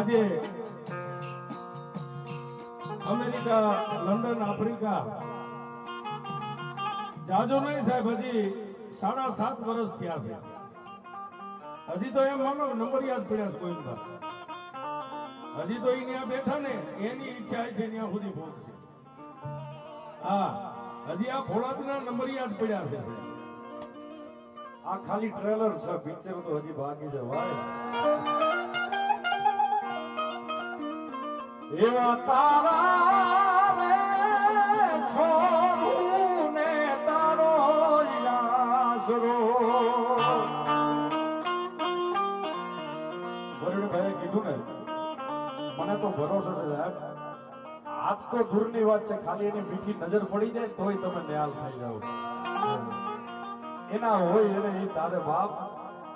આજે America, London, Africa. જાજો નહીં સાહેબ, હજી સાડા સાત વર્ષ થયા છે. હજી તો એમ માનો, નંબર યાદ પડ્યા છે કોઈ હજી તો એ બેઠા ને, એની ઈચ્છા છે ત્યાં સુધી પહોંચશે. હા, હજી આ ફોલાદના નંબર યાદ પડ્યા છે આ ખાલી ટ્રેલર છે, પિક્ચર તો હજી બાકી છે ભાઈ એવા તારા રે ને તારો આશરો વરુણભાઈએ કીધું ને, મને તો ભરોસો છે સાહેબ. આજ તો દૂરની વાત છે, ખાલી એની મીઠી નજર પડી જાય તોય તમે નિહાલ થઈ જાઓ. એના હોય એને એ તારે બાપ.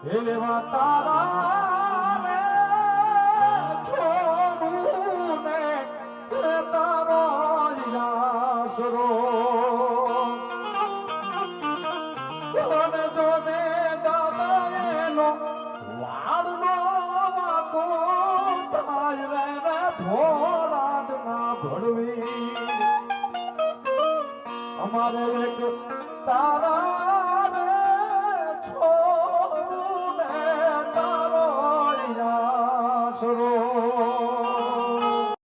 હે એવા તારા આશરો કોણ જોને દાદા એનો વાળનો વાકો થાય રે રે ભોળાટ ના ભળવી. અમારે એક તારા રે છોરું